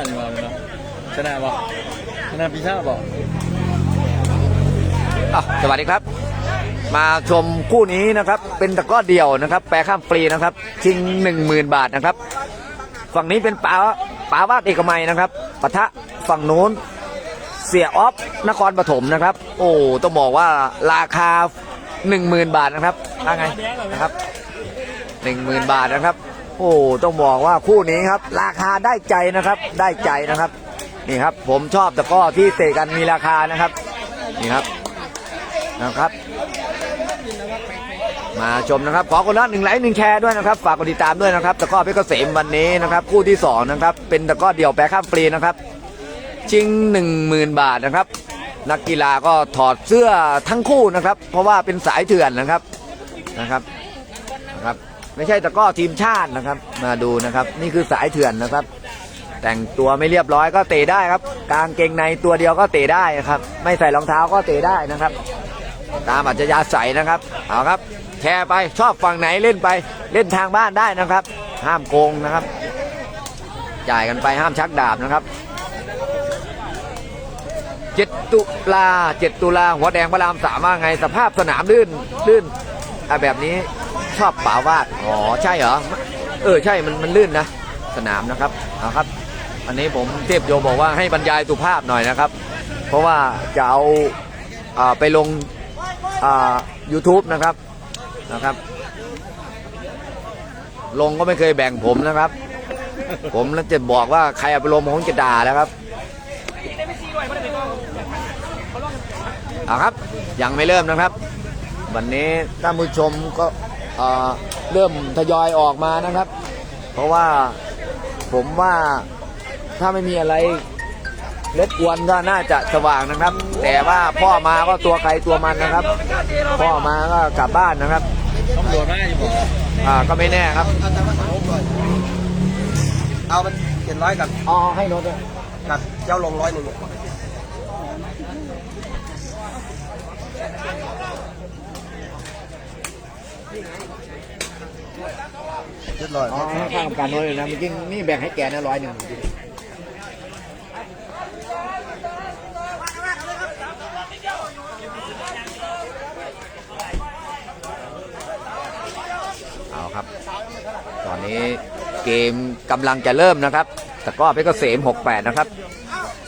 บอกปีชาดีกว่าเลยเนาะชนะบอกชนะปีชาบอกอะสวัสดีครับ มาชมคู่นี้นะครับ เป็นตะกร้อเดี่ยวนะครับ แปรข้ามฟรีนะครับ ชิงหนึ่งหมื่นบาทนะครับ ฝั่งนี้เป็นป๋าป๋าวาดเอกมัยนะครับปะทะฝั่งนู้นเสียออฟนครปฐมนะครับ โอ้ต้องบอกว่าราคาหนึ่งหมื่นบาทนะครับว่าไงนะครับหนึ่งหมื่นบาทนะครับ โอ้ต้องบอกว่าคู่นี้ครับ ราคาได้ใจนะครับ ได้ใจนะครับ นี่ครับ ผมชอบตะก้อที่เตะกันมีราคานะครับ นี่ครับนะครับ มาชมนะครับ ขอคนละหนึ่งไลค์หนึ่งแชร์ด้วยนะครับ ฝากกดติดตามด้วยนะครับตะก้อเพชรเกษมวันนี้นะครับ คู่ที่สองนะครับ เป็นตะก้อเดี่ยวแปรข้ามฟรีนะครับ ชิงหนึ่งหมื่นบาทนะครับ นักกีฬาก็ถอดเสื้อทั้งคู่นะครับ เพราะว่าเป็นสายเถื่อนนะครับนะครับนะครับ ไม่ใช่ตะกร้อทีมชาตินะครับ มาดูนะครับ นี่คือสายเถื่อนนะครับ แต่งตัวไม่เรียบร้อยก็เตะได้ครับ กางเกงในตัวเดียวก็เตะได้นะครับ ไม่ใส่รองเท้าก็เตะได้นะครับ ตามอัจฉริยะใสนะครับเอาครับ แชร์ไปชอบฝั่งไหนเล่นไปเล่นทางบ้านได้นะครับ ห้ามโกงนะครับ จ่ายกันไปห้ามชักดาบนะครับเจ็ดตุลาเจ็ดตุลาหัวแดงพระรามสามว่าไงสภาพสนามลื่นลื่นอะแบบนี้ ชอบป่าวาดอ๋อใช่เหรอเออใช่มันมันลื่นนะ สนามนะครับเอาครับ อันนี้ผมเทพโยบอกว่าให้บรรยายสุภาพหน่อยนะครับ เพราะว่าจะเอาอ่าไปลงอ่า YouTube นะครับนะครับ ลงก็ไม่เคยแบ่งผมนะครับ ผมแล้วจะบอกว่าใครเอาไปลงผมจะด่าแล้วครับเอาครับยังไม่เริ่มนะครับ วันนี้ท่านผู้ชมก็ เอ่อเริ่มทยอยออกมานะครับ เพราะว่าผมว่าถ้าไม่มีอะไรรบกวนก็น่าจะสว่างนะครับ แต่ว่าพ่อมาก็ตัวใครตัวมันนะครับ พ่อมาก็กลับบ้านนะครับตำรวจมาอยู่บอกอ่าก็ไม่แน่ครับ เอามันเจ็ดร้อยกับอ๋อให้โน้ตด้วยกับเจ้าลงร้อยหนึ่ง เจ็ดร้อยอ๋อข้างกับการโน้ตเลยนะเมื่อกี้นี่แบ่งให้แกนะร้อยหนึ่งเอาครับ ตอนนี้เกมกำลังจะเริ่มนะครับตะก้อเพชรเกษม68 นะครับ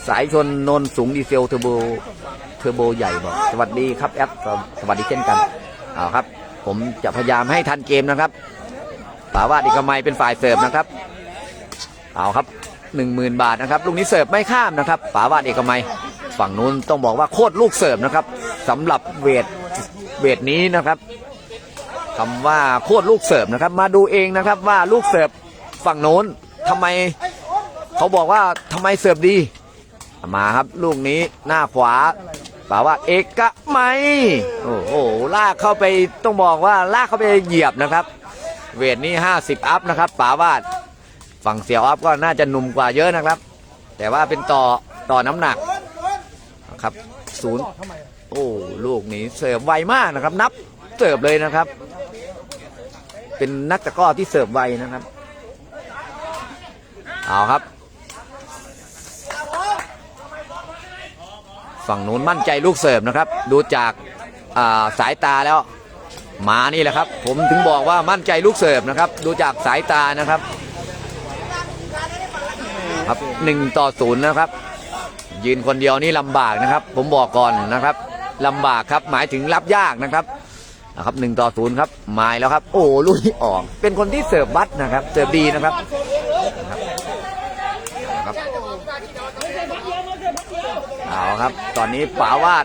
สายชนนนสูงดีเซลเทอร์โบเทอร์โบใหญ่บอกสวัสดีครับแอปสวัสดีเช่นกันเอาครับ ผมจะพยายามให้ทันเกมนะครับป่าวาดเอกไมเป็นฝ่ายเสิร์ฟนะครับ เอาครับหนึ่งหมื่นบาทนะครับลูกนี้เสิร์ฟไม่ข้ามนะครับป่าวาดเอกไมฝั่งนู้นต้องบอกว่าโคตรลูกเสิร์ฟนะครับสำหรับเวทเวทนี้นะครับคำว่าโคตรลูกเสิร์ฟนะครับ มาดูเองนะครับว่าลูกเสิร์ฟฝั่งโน้นทำไมเขาบอกว่าทำไมเสิร์ฟดี มาครับลูกนี้หน้าขวา ป่าว่าเอกไหมโอ้โหลากเข้าไปต้องบอกว่าลากเข้าไปเหยียบนะครับ เวทนี้ 50 อัพนะครับป๋าวาดฝั่งเสียวอัพก็น่าจะหนุ่มกว่าเยอะนะครับ แต่ว่าเป็นต่อต่อน้ำหนักนะครับศูนย์โอ้ลูกนี้เสิร์ฟไวมากนะครับ นับเสิร์ฟเลยนะครับ เป็นนักตะก้อที่เสิร์ฟไวนะครับเอาครับ ฝั่งนู้นมั่นใจลูกเสิร์ฟนะครับ ดูจากาสายตาแล้วมานี่แหละครับ ผมถึงบอกว่ามั่นใจลูกเสิร์ฟนะครับ ดูจากสายตานะครับ ครับหนึ่งต่อศูนย์นะครับ ยืนคนเดียวนี่ลำบากนะครับ ผมบอกก่อนนะครับลำบากครับหมายถึงรับยากนะครับนะครับหนึ่งต่อศูนย์ครับหมายแล้วครับ โอ้ลูกนี้ออก เป็นคนที่เสิร์ฟบัตนะครับ เสิร์ฟดีนะครับ เอาครับ ตอนนี้ป๋าวาด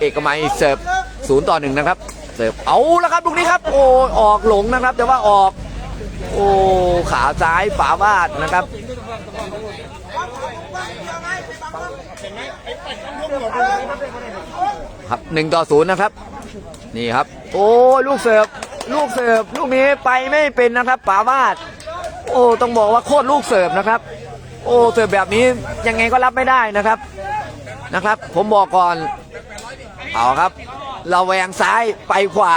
เอกมัยเสิร์ฟศูนย์ต่อหนึ่งนะครับ เสิร์ฟเอาแล้วครับลูกนี้ครับ โอ้ออกหลงนะครับ แต่ว่าออก โอ้ขาซ้ายป๋าวาดนะครับครับหนึ่งต่อศูนย์นะครับ นี่ครับ โอ้ลูกเสิร์ฟลูกเสิร์ฟลูกนี้ไปไม่เป็นนะครับป๋าวาด โอ้ต้องบอกว่าโคตรลูกเสิร์ฟนะครับ โอ้เสิร์ฟแบบนี้ยังไงก็รับไม่ได้นะครับนะครับ ผมบอกก่อนเอาครับ เราแหวงซ้ายไปขวา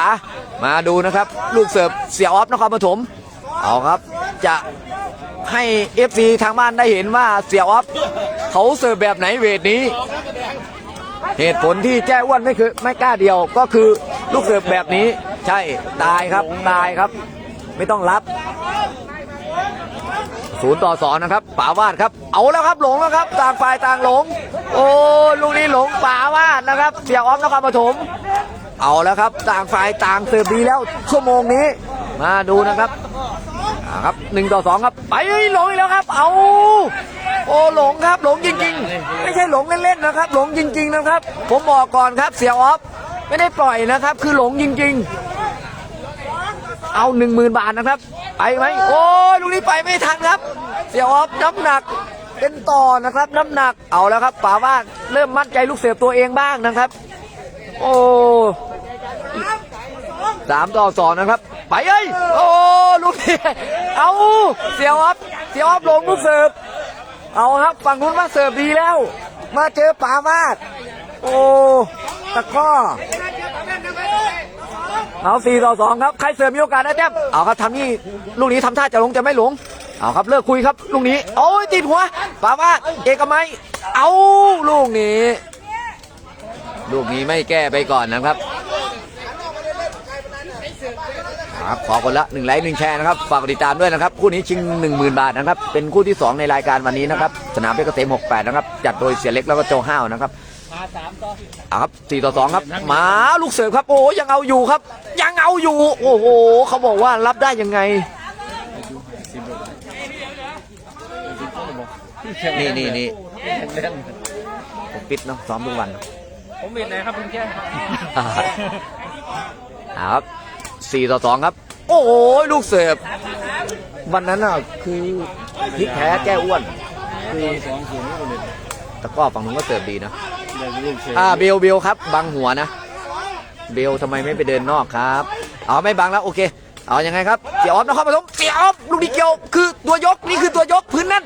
มาดูนะครับ ลูกเสิร์ฟเสียออฟนครปฐมเอาครับ จะให้ FC ทางบ้านได้เห็นว่าเสียออฟเขาเสิร์ฟแบบไหนเวทนี้ เหตุผลที่แจ้อ้วนไม่คือไม่กล้าเดียวก็คือลูกเสิร์ฟแบบนี้ ใช่ตายครับตายครับ ไม่ต้องรับ ศูนย์ต่อสองนะครับป๋าวาดครับ เอาแล้วครับหลงแล้วครับต่างฝ่ายต่างหลง โอ้ลูกนี้หลงป๋าวาดนะครับ เสียออฟนครปฐมเอาแล้วครับต่างฝ่ายต่างเสิร์ฟดีแล้วชั่วโมงนี้ มาดูนะครับอ่าครับหนึ่งต่อสองครับไปหลงอีกแล้วครับ เอาโอ้หลงครับหลงจริง ๆ ไม่ใช่หลงเล่นๆนะครับ หลงจริง ๆนะครับ ผมบอกก่อนครับเสียออฟไม่ได้ปล่อยนะครับ คือหลงจริง ๆ เอาหนึ่งหมื่นบาทนะครับ ไปไหมโอ้ยลูกนี้ไปไม่ทันครับ เสียออฟน้ำหนักเป็นต่อนะครับน้ำหนักเอาแล้วครับป่าว่าเริ่มมั่นใจลูกเสือตัวเองบ้างนะครับ โอ้สามต่อสองนะครับ ไปเอ้ยโอ้ลูกนี้เอาเสียออฟเสียออฟลงลูกเสิร์ฟเอาครับฝั่งนู้นว่าเสิร์ฟดีแล้ว มาเจอป่ามาดโอ้ตะกร้อ เอาสี่ต่อสองครับใครเสริมมีโอกาสได้แต้มเอาครับทำนี่ลูกนี้ทำท่าจะลงจะไม่หลงเอาครับเลิกคุยครับลูกนี้ โอ้ยติดหัวป่าว่าเอกมัยเอาลูกนี้ ลูกนี้ไม่แก้ไปก่อนนะครับครับขอคนละหนึ่งไลค์หนึ่งแชร์นะครับฝากติดตามด้วยนะครับ คู่นี้ชิง 1 0,000 บาทนะครับ เป็นคู่ที่ 2 ในรายการวันนี้นะครับ สนามเพชรเกษม68 นะครับ จัดโดยเสียเล็กแล้วก็โจห้าวนะครับ เอาครับสี่ต่อสองครับมาลูกเสิร์ฟครับ โอ้ยังเอาอยู่ครับ ยังเอาอยู่ โอ้โหเขาบอกว่ารับได้ยังไงนี่นี่นี่ผมปิดเนาะซ้อมทุกวัน ผมเห็นนะครับคุณแค่เอาครับสี่ต่อสองครับ โอ้โหลูกเสิร์ฟวันนั้นน่ะคือพลิกแพ้แก้อ้วนคือสองศูนย์คนเดียวตะกร้อฝั่งนู้นก็เสิร์ฟดีนะได้ลูกเชฟ อ่าเบลเบลครับ บังหัวนะ เบลทำไมไม่ไปเดินนอกครับ เอาไม่บังแล้วโอเค เอายังไงครับเสียออฟนครปฐมเสียออฟลูกนี้เกี่ยวคือตัวยกนี่คือตัวยกพื้นนั่น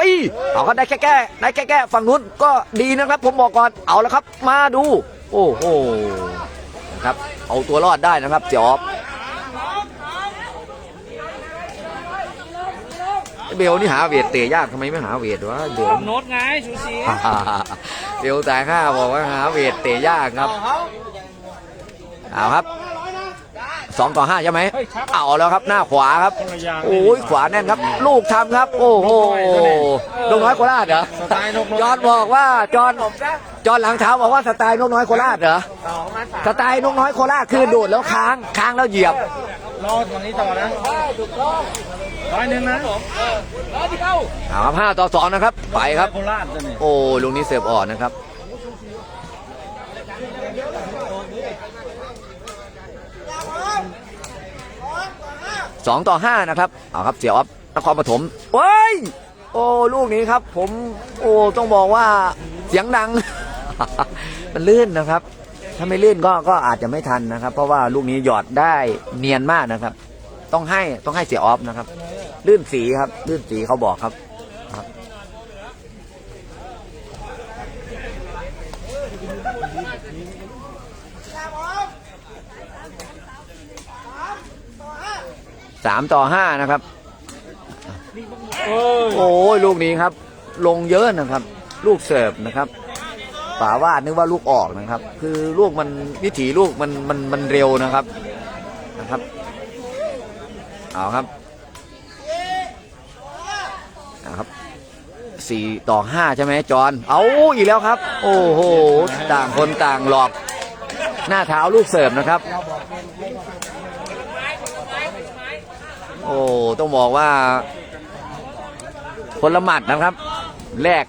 ปีเอาก็ได้แค่แก้ได้แค่แก้ฝั่งนู้นก็ดีนะครับ ผมบอกก่อนเอาแล้วครับ มาดู โอ้โหครับ เอาตัวรอดได้นะครับเสียออฟ เบลนี่หาเวทเตะยากทำไมไม่หาเวทวะเบลโน้ตไงชูชีเบลแต่ข้าบอกว่าหาเวทเตะยากครับเอาครับสองต่อห้าใช่ไหมเอาแล้วครับหน้าขวาครับโอ้ยขวาแน่นครับ ลูกทำครับ โอ้โหนกน้อยโคราชเหรอสไตล์นกจอนบอกว่าจอนจอนหลังเท้าบอกว่าสไตล์นกน้อยโคราชเหรอสไตล์นกน้อยโคราชคือโดดแล้วค้างค้างแล้วเหยียบรอตรงนี้ต่อนะ ร้อยหนึ่งนะเอาครับห้าต่อสองนะครับ ไปครับ โคราชจะนี่โอ้ลูกนี้เสิร์ฟอ่อนนะครับ สองต่อห้านะครับ เอาครับเสียออฟนครปฐมเฮ้ย โอ้ลูกนี้ครับ ผม โอ้ต้องบอกว่าเสียงดัง มันลื่นนะครับ ถ้าไม่ลื่นก็ก็อาจจะไม่ทันนะครับ เพราะว่าลูกนี้หยอดได้เนียนมากนะครับ ต้องให้ต้องให้เสียออฟนะครับ ลื่นสีครับ ลื่นสีเขาบอกครับ สามต่อห้านะครับ โอ้ยลูกนี้ครับ ลงเยอะนะครับ ลูกเสิร์ฟนะครับป่าวาดนึกว่าลูกออกนะครับ คือลูกมันวิถีลูกมันมันมันเร็วนะครับนะครับ เอาครับเอาครับสี่ต่อห้าใช่ไหมจอนเอาอีกแล้วครับ โอ้โหต่างคนต่างหลอก หน้าเท้าลูกเสิร์ฟนะครับ โอ้ต้องบอกว่าคนละหมัดนะครับแลก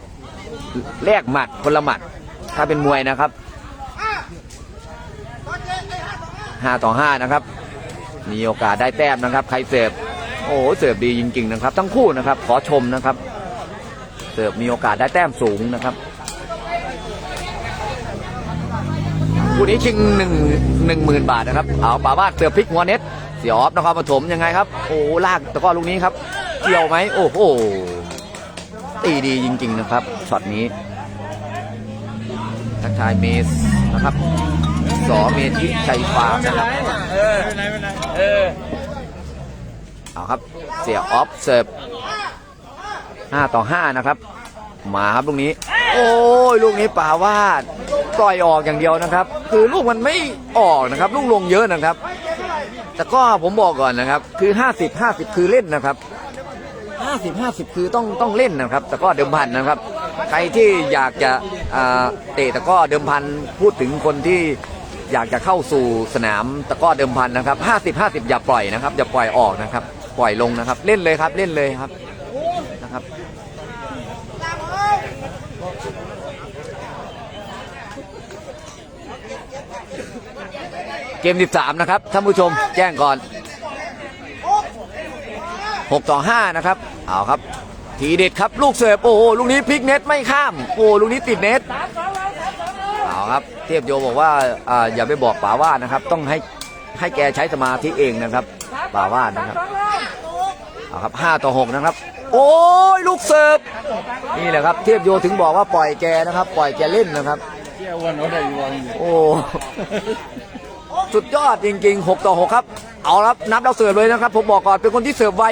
แลกหมัดคนละหมัด ถ้าเป็นมวยนะครับห้าต่อห้านะครับ มีโอกาสได้แต้มนะครับใครเสิร์ฟโอ้เสิร์ฟดีจริง ๆ นะครับ ทั้งคู่นะครับ ขอชมนะครับ เสิร์ฟมีโอกาสได้แต้มสูงนะครับคู่นี้ชิงหนึ่งหนึ่งหมื่นบาทนะครับ เอาป่าวาดเสิร์ฟพลิกหัวเน็ตสียออฟนครปฐมยังไงครับ โอ้ลากตะก้อลูกนี้ครับเกี่ยวไหมโอ้โหตีดีจริง ๆ นะครับช็อตนี้ทักทายเมสนะครับสอเมธิชัยฟ้าร์มนะครับ เออ เอาครับ เสียออฟเสิร์ฟ5ต่อ5นะครับ มาครับลูกนี้ โอ้ยลูกนี้ป่าวาดปล่อยออกอย่างเดียวนะครับ คือลูกมันไม่ออกนะครับ ลูกลงเยอะนะครับ แต่ก็ผมบอกก่อนนะครับ คือ 50 50 คือเล่นนะครับ 50 50 คือต้องต้องเล่นนะครับ แต่ก็เดิมพันนะครับ ใครที่อยากจะเตะแต่ก็เดิมพันพูดถึงคนที่ อยากจะเข้าสู่สนามตะก้อเดิมพันนะครับ 50 50 อย่าปล่อยนะครับ อย่าปล่อยออกนะครับ ปล่อยลงนะครับ เล่นเลยครับ เล่นเลยครับนะครับ เกม 13 นะครับ ท่านผู้ชมแจ้งก่อน 6 ต่อ 5 นะครับ เอาครับ ทีเด็ดครับ ลูกเสิร์ฟ โอ้โห ลูกนี้พลิกเน็ตไม่ข้าม โอ้ลูกนี้ติดเน็ต ครับ เทพโยบอกว่าอ่าอย่าไปบอกป๋าว่านะครับ ต้องให้ให้แกใช้สมาธิเองนะครับป๋าว่านะครับเอาครับ5ต่อ6นะครับ โอ้ยลูกเสิร์ฟนี่แหละครับ เทพโยถึงบอกว่าปล่อยแกนะครับ ปล่อยแกเล่นนะครับโอ้สุดยอดจริงๆ 6 ต่อ 6 ครับ เอาครับนับเราเสิร์ฟเลยนะครับ ผมบอกก่อนเป็นคนที่เสิร์ฟไว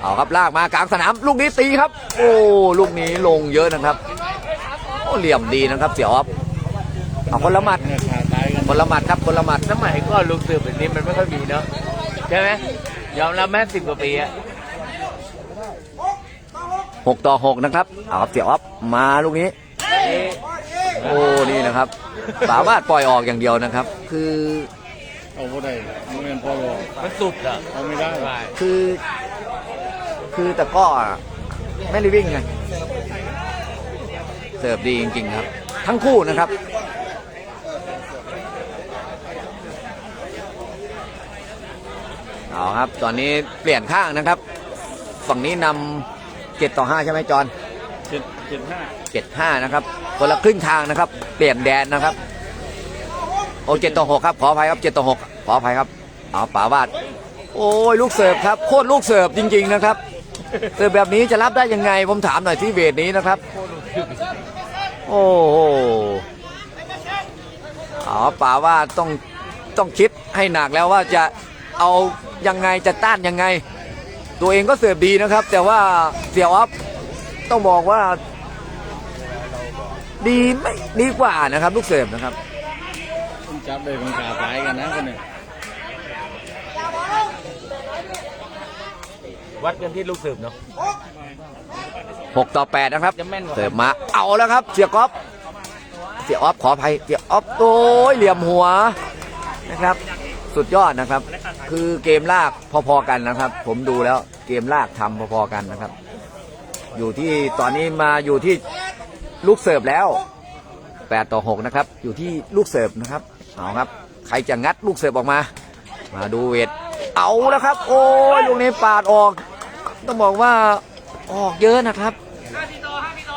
เอาครับลากมากลางสนาม ลูกนี้ตีครับ โอ้ลูกนี้ลงเยอะนะครับ โอ้เหลี่ยมดีนะครับ เสี่ยวอ๊อฟ เอาคนละหมัดเนี่ยขาดตายกันคนละหมัดครับคนละหมัดสมัยก่อนลูกเสือแบบนี้มันไม่ค่อยมีเนาะใช่ไหมยอมรับแม่สิบกว่าปีอะ6ต่อ6นะครับเอาครับเสี่ยวอ๊อฟมาลูกนี้ โอ้นี่นะครับ สามารถปล่อยออกอย่างเดียวนะครับ คือเอาบ่ได้ไม่เป็นพ่อบอกมันสุดอะเอาไม่ได้ใช่คือ คือแต่ก็ไม่ได้วิ่งไงเสิร์ฟดีจริงๆครับ ทั้งคู่นะครับ เอาครับ ตอนนี้เปลี่ยนข้างนะครับ ฝั่งนี้นำเจ็ดต่อห้าใช่ไหมจอนเจ็ดเจ็ดห้าเจ็ดห้านะครับคนละครึ่งทางนะครับ เปลี่ยนแดนนะครับ โอ้เจ็ดต่อหกครับ ขออภัยครับเจ็ดต่อหกขออภัยครับ เอาป่าวาด โอ้ยลูกเสิร์ฟครับ โคตรลูกเสิร์ฟจริง ๆนะครับ เสิร์ฟแบบนี้จะรับได้ยังไง ผมถามหน่อยที่เวทนี้นะครับ โอ้โหเอาป่าว่าต้องต้องคิดให้หนักแล้วว่าจะ เอายังไงจะต้านยังไง ตัวเองก็เสิร์ฟดีนะครับ แต่ว่าเสี่ยวอัพต้องบอกว่า ดีไม่ดีกว่านะครับ ลูกเสิร์ฟนะครับต้องจับเลยมันขาดตายกันนะคนเนี่ยวัดกันที่ลูกสืบเนาะ6ต่อ8นะครับจะแม่นกว่าเสิร์ฟมาเอาแล้วครับเสียก๊อฟเสียออฟขออภัยเสียออฟโอ้ยเหลี่ยมหัวนะครับ สุดยอดนะครับ คือเกมลากพอๆกันนะครับ ผมดูแล้วเกมลากทำพอๆกันนะครับ อยู่ที่ตอนนี้มาอยู่ที่ลูกเสิร์ฟแล้ว8ต่อ6นะครับ อยู่ที่ลูกเสิร์ฟนะครับเอาครับ ใครจะงัดลูกเสิร์ฟออกมา มาดูเวทเอาแล้วครับ โอ้ยลูกนี้ปาดออก ต้องบอกว่าออกเยอะนะครับ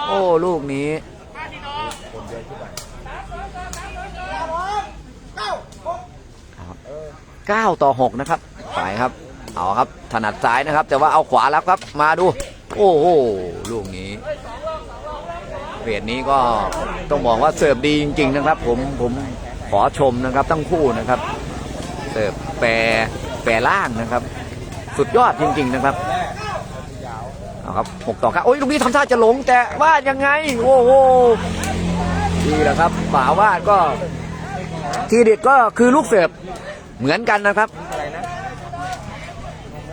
โอ้ลูกนี้ 9 ต่อ 6 นะครับไปครับ เอาครับ ถนัดซ้ายนะครับ แต่ว่าเอาขวาแล้วครับ มาดู โอ้โห ลูกนี้เวทนี้ก็ต้องบอกว่าเสิร์ฟดีจริง ๆ นะครับ ผม ผมขอชมนะครับทั้งคู่นะครับ เสิร์ฟแปรแปรล่างนะครับ สุดยอดจริง ๆ นะครับเอาครับหกต่อครับโอ้ยลูกนี้ทำท่าจะหลงแต่ว่ายังไง โอ้โหดีแหละครับป่าวาดก็ทีเด็ดก็คือลูกเสิร์ฟ เหมือนกันนะครับ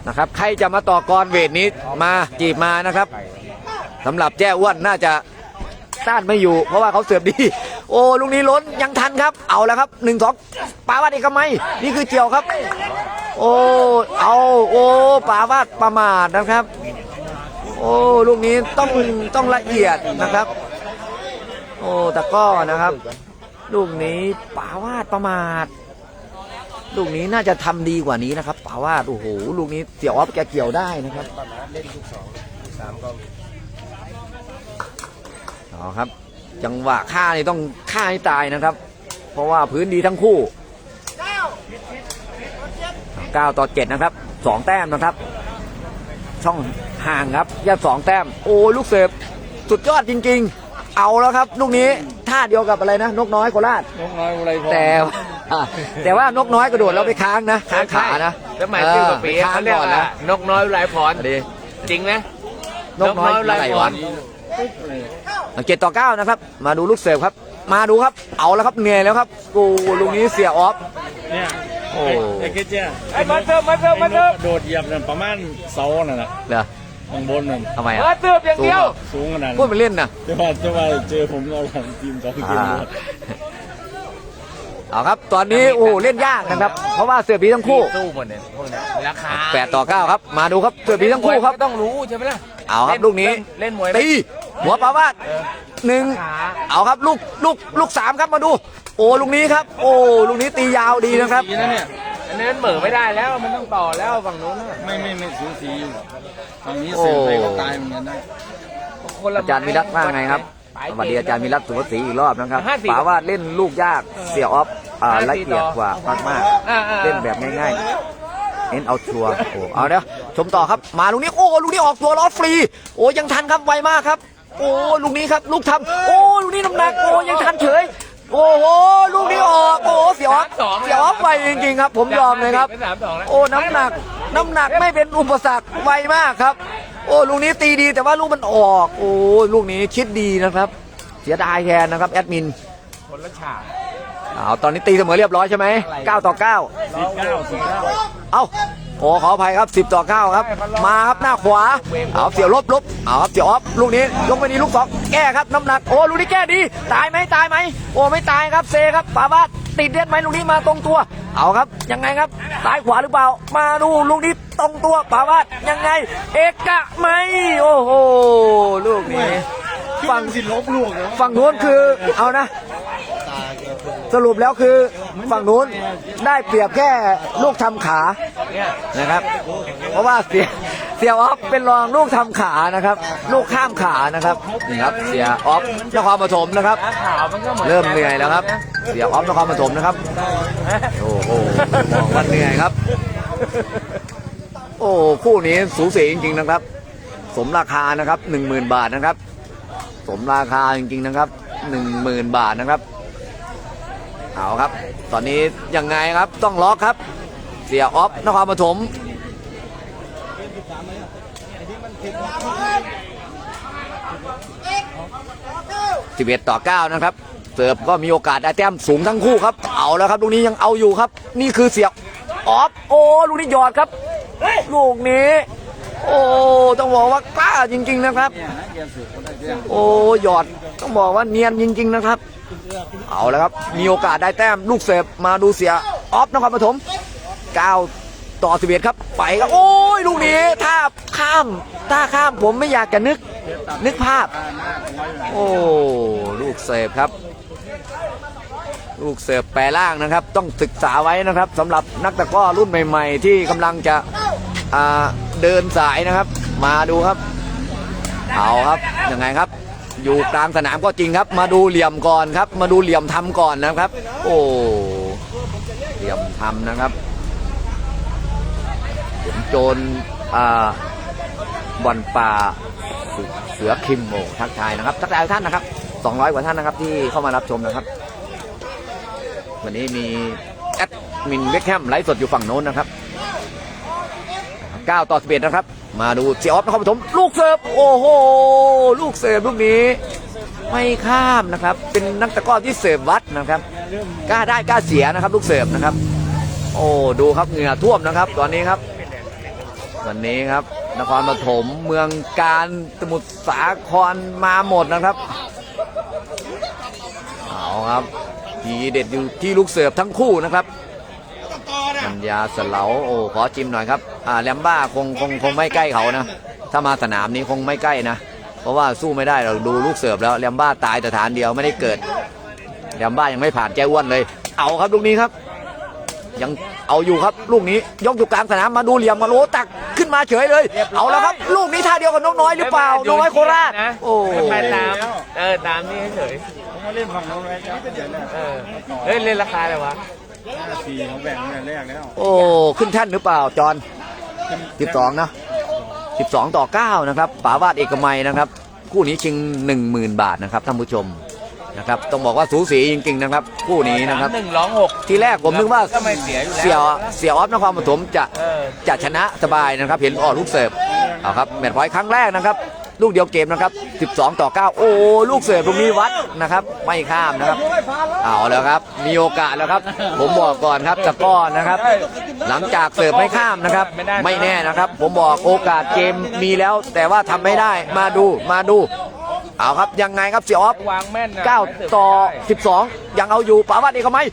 นะครับใครจะมาต่อกรเวทนี้มาจีบมานะครับสำหรับแจ้อ้วนน่าจะต้านไม่อยู่ เพราะว่าเขาเสิร์ฟดี โอ้ลูกนี้ล้นยังทันครับ เอาแล้วครับหนึ่งสองปาวาดเอกมัยนี่คือเจียวครับ โอ้เอาโอ้ปาวาดประมาทนะครับ โอ้ลูกนี้ต้องต้องละเอียดนะครับ โอ้ตะกร้อนะครับ ลูกนี้ปาวาดประมาท ลูกนี้น่าจะทำดีกว่านี้นะครับป่าวาดโอ้โหลูกนี้เสี่ยวออฟแกเกี่ยวได้นะครับประมาณเล่นทุกสองทุกสามก็มีเอาครับ จังหวะฆ่านี่ต้องฆ่าให้ตายนะครับ เพราะว่าพื้นดีทั้งคู่9ต่อ7นะครับ2แต้มนะครับ ช่องห่างครับแค่สองแต้ม โอ้ลูกเสิร์ฟสุดยอดจริง ๆ เอาแล้วครับ ลูกนี้ท่าเดียวกับอะไรนะ นกน้อยโคราชนกน้อยอะไรพอแต่ว่า แต่ว่านกน้อยกระโดดแล้วไปค้างนะค้างขานะสมัยสิบกว่าปีออไปค้างเขาเรียกก่อนว่านะนกน้อยไรพรอันนี้จริงไหมนกน้อยนกน้อยไร้ไรพรวันเจ็ดต่อเก้านะครับ มาดูลูกเสิร์ฟครับ มาดูครับ เอาแล้วครับเหนื่อยแล้วครับ กูลูกนี้เสียออฟเนี่ยโอ้ไอ้เกจิไอ้มาเสิร์ฟมาเสิร์ฟมาเสิร์ฟโดดเหยียบนั่นประมาณเสานั่นแหละเหรอข้างบนนั่นทำไมอะมาเสิร์ฟอย่างเดียว สูงขนาดพูดนั้นไปเล่นนะจะว่าจะว่าเจอผมเราหลังทีมสองทีมอ่า เอาครับ ตอนนี้โอ้โหเล่นยากนะครับ เพราะว่าเสือผีทั้งคู่สู้หมดเนี่ยพวกเนี้ยราคาแปดต่อเก้าครับ มาดูครับเสือผีทั้งคู่ครับก็ต้องรู้ใช่ไหมล่ะเอาครับลูกนี้เล่นมวยไหมตี หัวปาวาดหนึ่งขาเอาครับลูกลูกลูกสามครับมาดู โอ้ลูกนี้ครับ โอ้ลูกนี้ตียาวดีนะครับ สีนะเนี่ยอันนี้มันเหม่อไม่ได้แล้วมันต้องต่อแล้วฝั่งนู้นน่ะไม่ไม่ไม่สูสีอยู่ฝั่งนี้เสือไปก็ตายเหมือนกันนะคนละอาจารย์มิรัตว่าไงครับ สวัสดีอาจารย์มิรัตสุภศรีอีกรอบนะครับป๋าว่าเล่นลูกยากเสียออฟอ่าละเอียดกว่ามากมากๆอ่าๆเล่นแบบง่ายๆเน้นเอาชัวร์โอ้เอาเดี๋ยวชมต่อครับมาลูกนี้โอ้ลูกนี้ออกตัวล้อฟรี โอ้ยังทันครับไวมากครับ โอ้ลูกนี้ครับลูกทำโอ้ลูกนี้น้ำหนักโอ้ยังทันเฉยโอ้โหลูกนี้ออกโอ้เสียออฟเสียออฟไวจริงๆครับ ผมยอมเลยครับเป็นสามสองแล้วโอ้น้ำหนัก น้ำหนักไม่เป็นอุปสรรคไวมากครับ โอ้ลูกนี้ตีดีแต่ว่าลูกมันออก โอ้ลูกนี้คิดดีนะครับ เสียดายแทนนะครับแอดมินคนละฉากเอาตอนนี้ตีเสมอเรียบร้อยใช่ไหม9ต่อ9สิบเก้าสิบเก้าเอ้าโอ้ขออภัยครับ 10 ต่อ 9 ครับ มาครับหน้าขวา เอาเสี่ยวลบลบเอาครับเสี่ยวออฟลูกนี้ยกไปดีลูกสองแก้ครับน้ำหนัก โอ้ลูกนี้แก้ดี ตายไหมตายไหมโอ้ไม่ตายครับเซครับป่าบาส ติดเด็ดไหมลูกนี้มาตรงตัว เอาครับ ยังไงครับซ้ายขวาหรือเปล่า มาดูลูกนี้ตรงตัวป่าบาสยังไง เอกกะไหมโอ้โหลูกนี้ฝั่งสิลบลูกเหรอฝั่งนู้นคือเอานะ สรุปแล้วคือฝั่งนู้นได้เปรียบแค่ลูกทำขาเนี่ยนะครับ เพราะว่าเสีย เสียออฟเป็นรองลูกทำขานะครับ ลูกข้ามขานะครับนี่ครับเสียออฟนครปฐมนะครับ เริ่มเหนื่อยแล้วครับ เสียออฟนครปฐมนะครับโอ้โหบอกว่าเหนื่อยครับ โอ้คู่นี้สูสีจริงๆนะครับ สมราคานะครับหนึ่งหมื่นบาทนะครับ สมราคาจริงๆนะครับหนึ่งหมื่นบาทนะครับเอาครับ ตอนนี้ยังไงครับต้องล็อกครับ เสียออฟนครปฐม 11ต่อ9นะครับ เสิร์ฟก็มีโอกาสได้แต้มสูงทั้งคู่ครับ เอาแล้วครับลูกนี้ยังเอาอยู่ครับ นี่คือเสียบออฟโอ้ลูกนี้หยอดครับ ลูกนี้ โอ้ต้องบอกว่ากล้าจริง ๆนะครับ โอ้หยอดต้องบอกว่าเนียนจริง ๆนะครับ เอาแล้วครับ มีโอกาสได้แต้มลูกเสพมาดูเสียออฟนครปฐม9 ต่อ11ครับ ไปครับ โอ้ย ลูกนี้ถ้าข้ามถ้าข้ามผมไม่อยากจะนึก นึกภาพ โอ้ ลูกเสพครับ ลูกเสิร์ฟแปรล่างนะครับ ต้องศึกษาไว้นะครับสำหรับนักตะก้อรุ่นใหม่ ๆ ที่กำลังจะเดินสายนะครับ มาดูครับ เอาครับ ยังไงครับ อยู่กลางสนามก็จริงครับ มาดูเหลี่ยมก่อนครับ มาดูเหลี่ยมทำก่อนนะครับ โอ้ เหลี่ยมทำนะครับ ข็มโจรอ่าบอลป่าเสือคิมโมทักทายนะครับทักทายท่านนะครับ 200 กว่าท่านนะครับที่เข้ามารับชมนะครับ วันนี้มีแอดมินเวคแฮมไลฟ์สดอยู่ฝั่งโน้นนะครับ9ต่อ11นะครับ มาดูเสียออฟนครปฐมลูกเสิร์ฟโอ้โหลูกเสิร์ฟลูกนี้ ไม่ข้ามนะครับ เป็นนักตะกร้อที่เสิร์ฟวัดนะครับกล้าได้กล้าเสียนะครับ ลูกเสิร์ฟนะครับ โอ้ดูครับเหงื่อท่วมนะครับ ตอนนี้ครับ วันนี้ครับ นครปฐมเมืองการสมุทรสาครมาหมดนะครับเอาครับทีเด็ดอยู่ที่ลูกเสิร์ฟทั้งคู่นะครับปัญญาสลาโอ้ขอจิ้มหน่อยครับอ่าแลมบ้าคงคงคงไม่ใกล้เขานะ ถ้ามาสนามนี้คงไม่ใกล้นะ เพราะว่าสู้ไม่ได้เราดูลูกเสิร์ฟแล้วแลมบ้าตายแต่ฐานเดียวไม่ได้เกิดแลมบ้ายังไม่ผ่านแจ้อ้วนเลย เอาครับลูกนี้ครับ ยังเอาอยู่ครับลูกนี้ยกอยู่กลางสนามมาดูเหลี่ยมมาโลตักขึ้นมาเฉยเลย เอาแล้วครับ ลูกนี้ท่าเดียวกับน้องน้อยหรือเปล่าน้องน้อยโคราชนะโอ้ไปตามเออตามนี่เฉยผมมาเล่นฝั่งโน้นไว้แล้วเดี๋ยวเนี่ยๆเออเฮ้ยเล่นราคาอะไรวะสี่เขาแบ่งตั้งแต่แรกแล้วโอ้ขึ้นแท่นหรือเปล่าจอนสิบสองนะสิบสองต่อเก้านะครับป๋าวาดเอกมัยนะครับ คู่นี้ชิงหนึ่งหมื่นบาทนะครับท่านผู้ชม นะครับต้องบอกว่าสูสีจริงๆนะครับคู่นี้นะครับหนึ่งร้องหกทีแรกผมนึกว่าก็ไม่เสียอยู่แล้วเสียเสียออฟนครปฐมจะเออจะชนะสบายนะครับ เห็นออกลูกเสิร์ฟเอาครับแมตช์พอยต์ครั้งแรกนะครับ ลูกเดียวเกมนะครับ 12 ต่อ 9 โอ้ลูกเสิร์ฟตรงนี้วัดนะครับ ไม่ข้ามนะครับ เอาแล้วครับ มีโอกาสแล้วครับ ผมบอกก่อนครับตะก้อนนะครับ หลังจากเสิร์ฟไม่ข้ามนะครับ ไม่แน่นะครับ ผมบอกโอกาสเกมมีแล้ว แต่ว่าทำไม่ได้มาดูมาดู เอาครับยังไงครับเสียออฟวางแม่นนะ9ต่อ 12 ยังเอาอยู่ป๋าวัดเอกมัย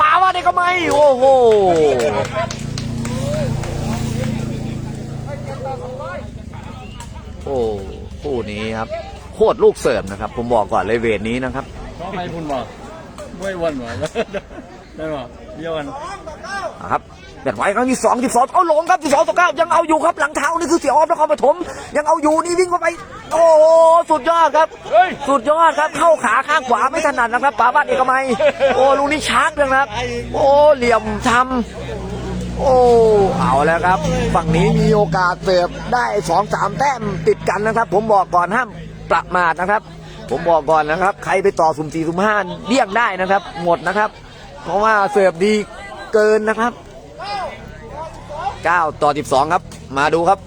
ป๋าวัดเอกมัยโอ้โหโอ้คู่นี้ครับโคตรลูกเสริมนะครับ ผมบอกก่อนเลยเวทนี้นะครับต้องให้คุณบอกไม่วันหรอได้บอกเยี่ยวันอะครับ แบบไว้ครั้งที่สองที่สองเอาหลงครับที่สองต่อเก้ายังเอาอยู่ครับหลังเท้านี่คือเสียออฟนครปฐมยังเอาอยู่นี่วิ่งเข้าไป โอ้สุดยอดครับ สุดยอดครับเข้าขาข้างขวาไม่ถนัดนะครับป๋าบ้านเอกมัยโอ้ลูกนี้ชาร์จเลยนะครับ โอ้เหลี่ยมทำโอ้เอาแล้วครับ ฝั่งนี้มีโอกาสเสิร์ฟได้สองสามแต้มติดกันนะครับ ผมบอกก่อนห้ามประมาทนะครับ ผมบอกก่อนนะครับ ใครไปต่อสุ่มสี่สุ่มห้าเลี่ยงได้นะครับ หมดนะครับ เพราะว่าเสิร์ฟดีเกินนะครับ 9 ต่อ 12 ครับ มาดูครับ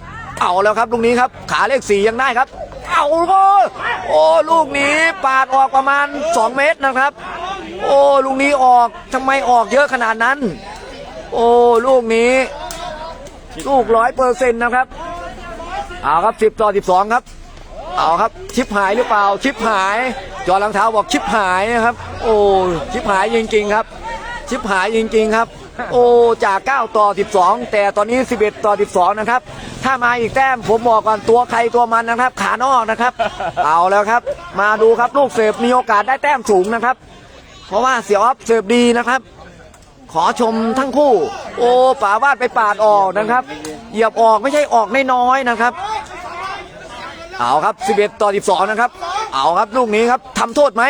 เอาแล้วครับลูกนี้ครับ ขาเลข4ยังได้ครับ เอาโอ้โอ้ลูกนี้ปาดออกประมาณ 2 เมตรนะครับ โอ้ลูกนี้ออกทำไมออกเยอะขนาดนั้น โอ้ลูกนี้ ลูกร้อยเปอร์เซ็นต์นะครับ เอาครับ 10 ต่อ 12 ครับ เอาครับชิปหายหรือเปล่าชิปหาย จอรองเท้าบอกชิปหายนะครับ โอ้ชิปหายจริงๆครับ ชิปหายจริงๆครับ โอ้จาก 9 ต่อ 12 แต่ตอนนี้ 11 ต่อ 12 นะครับ ถ้ามาอีกแต้มผมบอกก่อนตัวใครตัวมันนะครับ ขานอกนะครับ เอาแล้วครับ มาดูครับลูกเสิร์ฟมีโอกาสได้แต้มสูงนะครับ เพราะว่าเสียออฟเสิร์ฟดีนะครับ ขอชมทั้งคู่ โอ้ป่าวาดไปปาดออกนะครับ เหยียบออกไม่ใช่ออกน้อยๆนะครับ เอาครับ 11 ต่อ 12 นะครับ เอาครับลูกนี้ครับทำโทษไหม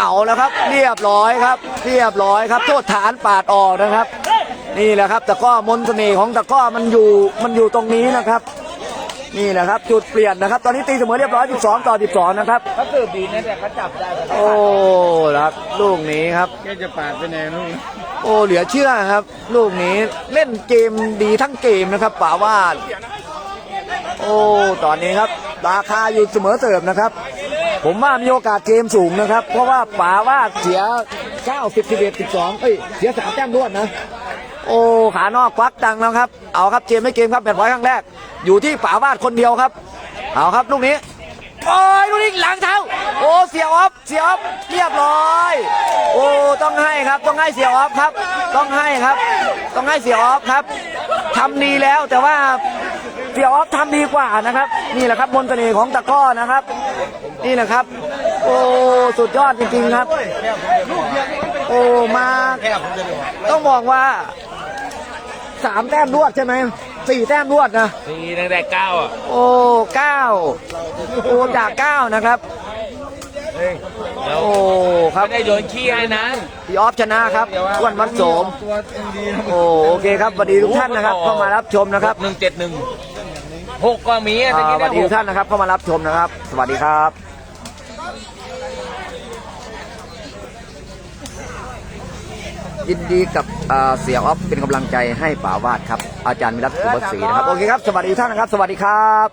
เอาแล้วครับ เรียบร้อยครับ เรียบร้อยครับ โทษฐานปาดออกนะครับ นี่แหละครับแต่ก็มนต์เสน่ห์ของตะกร้อมันอยู่มันอยู่ตรงนี้นะครับ นี่แหละครับ จุดเปลี่ยนนะครับ ตอนนี้ตีเสมอเรียบร้อย 12 ต่อ 12 นะครับ เขาสืบดีนะแต่เขาจับได้แต่เขาโอ้ครับลูกนี้ครับ แกจะปาดไปไหนนู่นโอ้เหลือเชื่อครับ ลูกนี้เล่นเกมดีทั้งเกมนะครับป่าวาดโอ้ตอนนี้ครับราคาอยู่เสมอเติมนะครับ ผมว่ามีโอกาสเกมสูงนะครับ เพราะว่าป่าว่าเสีย 9 10 11 12 เอ้ย เสีย 3 แต้มรวดนะ โอ้ ขานอกควักตังแล้วครับ เอาครับเกมไม่เกมครับแบบร้อยครั้งแรก อยู่ที่ป่าวาดคนเดียวครับ เอาครับลูกนี้ โอ้ยลูกนี้หลังเท้า โอ้เสียออฟเสียออฟเรียบร้อย โอ้ต้องให้ครับต้องให้เสียออฟครับ ต้องให้ครับ ต้องให้เสียออฟครับทำดีแล้วแต่ว่าเสียออฟทำดีกว่านะครับ นี่แหละครับมนต์เสน่ห์ของตะก้อนะครับ นี่แหละครับ โอ้สุดยอดจริงๆครับ โอ้มาต้องบอกว่าสามแต้มรวดใช่ไหม สี่แต้มรวดนะดีตั้งแต่เก้าอะโอ้เก้าโอ้จากเก้านะครับแล้วโอ้ครับไม่ได้โดนขี้ให้นะ พี่ออฟชนะครับอ้วนวัดโสม ตัวเองดีนะโอ้โอเคครับสวัสดีทุกท่านนะครับเข้ามารับชมนะครับหนึ่งเจ็ดหนึ่งหกก็มีอะอ่าตะกี้สวัได้สดีหทุกกท่านนะครับเข้ามารับชมนะครับ สวัสดีครับ ยินดีกับเสียออฟเป็นกำลังใจให้ป่าวาดครับ อาจารย์มิรัตสุบัศรีนะครับ โอเคครับ สวัสดีท่านนะครับ สวัสดีครับ